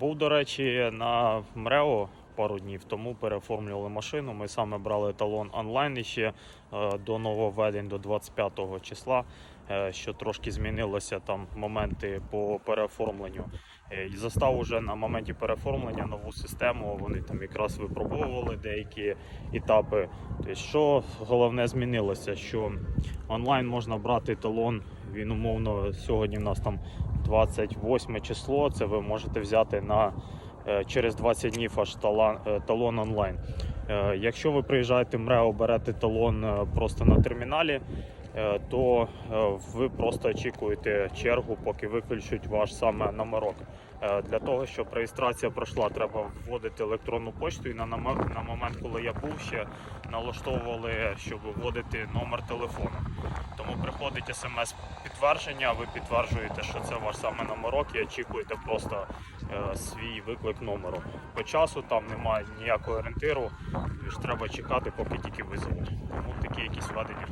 Був, до речі, на МРЕО пару днів тому переоформлювали машину. Ми саме брали талон онлайн ще е, до нововведень до 25 числа, е, що трошки змінилося там моменти по переоформленню. Е, І застав уже на моменті переоформлення нову систему. Вони там якраз випробовували деякі етапи. Тобто, що головне змінилося, що онлайн можна брати талон. Він умовно сьогодні у нас там 28 число. Це ви можете взяти на е, через 20 днів аж талон, е, талон онлайн. Е, Якщо ви приїжджаєте в МРЕО, берете талон просто на терміналі, то ви просто очікуєте чергу, поки виключать ваш саме номерок. Для того, щоб реєстрація пройшла, треба вводити електронну пошту. І на, на момент, коли я був ще налаштовували, щоб вводити номер телефону. Приходить смс-підтвердження, ви підтверджуєте, що це ваш саме номерок і очікуєте просто е, свій виклик номеру. По часу там немає ніякого орієнтиру, тож треба чекати, поки тільки визовуть. Тому такі якісь введення.